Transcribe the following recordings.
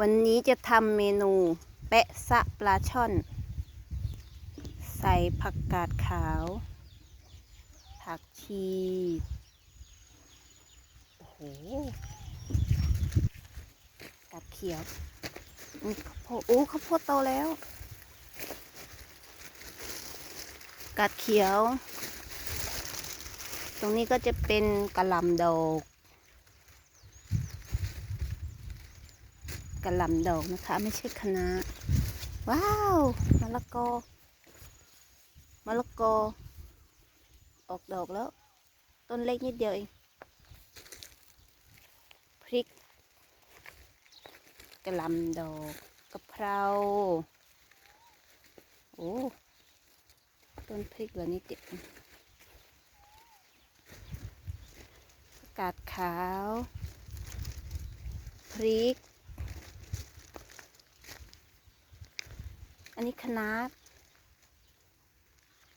วันนี้จะทำเมนูแปะซะปลาช่อน ใส่ผักกาดขาว ผักชี โอ้โหกาดเขียวอุ๊ยข้าวโพดอู้ข้าวโพดโตแล้ว กาดเขียว ตรงนี้ก็จะเป็นกะหล่ำดอก กะหล่ำดอกนะคะ ไม่ใช่คะน้าว้าวมะละกอมะละกอ ออกดอกแล้ว ต้นเล็กนิดเดียวเองพริกกะหล่ำดอกกะเพราโอ้ต้นพริกเหรอนี่เจ็บกาดขาว พริก อันนี้คณะ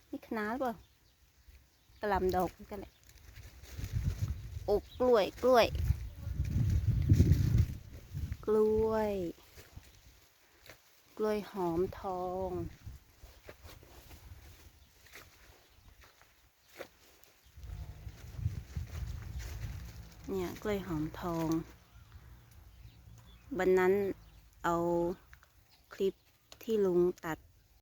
นี่คณะหรือเปล่ากระลำดอกกันแหละโอกกล้วยกล้วย กล้วย กล้วยหอมทองเนี่ยกล้วยหอมทอง วันนั้นเอาคลิป ที่ลุงตัด